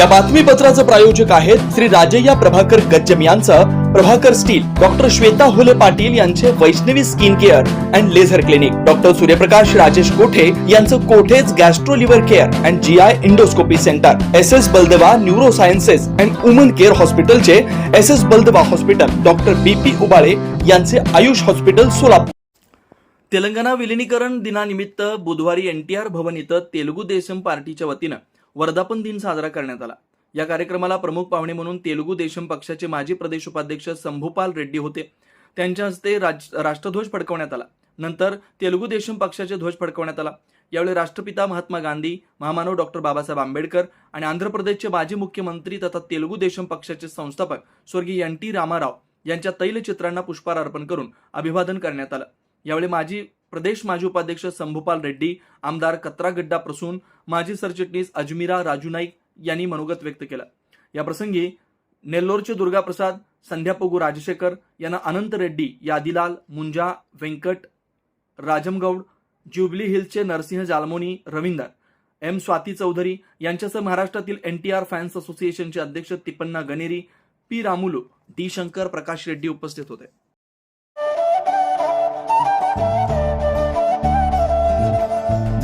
या बातमीपत्राचं प्रायोजक आहेत श्री राजय्या प्रभाकर गज्जम यांचं प्रभाकर स्टील डॉक्टर श्वेता होले पाटील यांचे Vaishnavi skin care and laser clinic. Doctor Suryaprakash Rajesh Kothe यांचं Kothe's gastro liver care and G I endoscopy centre. S S Baldeva neuro sciences and woman care हॉस्पिटलचे S S Baldeva hospital. Doctor B P Ubale यांचे Ayush hospital Solapur. Telangana विलिनीकरण दिनानिमित्त बुधवारी N T R भवन इथं तेलुगू देशम पार्टीच्या वतीनं वर्धापन दिन साजरा करण्यात आला. या कार्यक्रमाला प्रमुख पाहुणे म्हणून तेलुगू देशम पक्षाचे माजी प्रदेश उपाध्यक्ष संभूपाल रेड्डी होते. त्यांच्या हस्ते राज राष्ट्रध्वज फडकवण्यात आला. नंतर तेलुगू देशम पक्षाचे ध्वज फडकवण्यात आला. यावेळी राष्ट्रपिता महात्मा गांधी महामानव डॉक्टर बाबासाहेब आंबेडकर आणि आंध्र प्रदेशचे माजी मुख्यमंत्री तथा तेलुगू देशम पक्षाचे संस्थापक स्वर्गीय एन टी रामाराव यांच्या तैलचित्रांना पुष्पहार अर्पण करून अभिवादन करण्यात आलं. यावेळी माजी प्रदेश माजी उपाध्यक्ष संभूपाल रेड्डी आमदार कत्रागड्डा प्रसून माजी सरचिटणीस अजमिरा राजू नाईक यांनी मनोगत व्यक्त केलं. या प्रसंगी नेल्लोरचे दुर्गाप्रसाद संध्यापगू राजशेखर यांना अनंत रेड्डी यादीलाल मुंजा व्यंकट राजमगौड ज्युबली हिल्सचे नरसिंह जालमोनी रवींदर एम स्वाती चौधरी यांच्यासह महाराष्ट्रातील एन टी आर फॅन्स असोसिएशनचे अध्यक्ष तिपन्ना गणेरी पी रामुलू डी शंकर प्रकाश रेड्डी उपस्थित होते.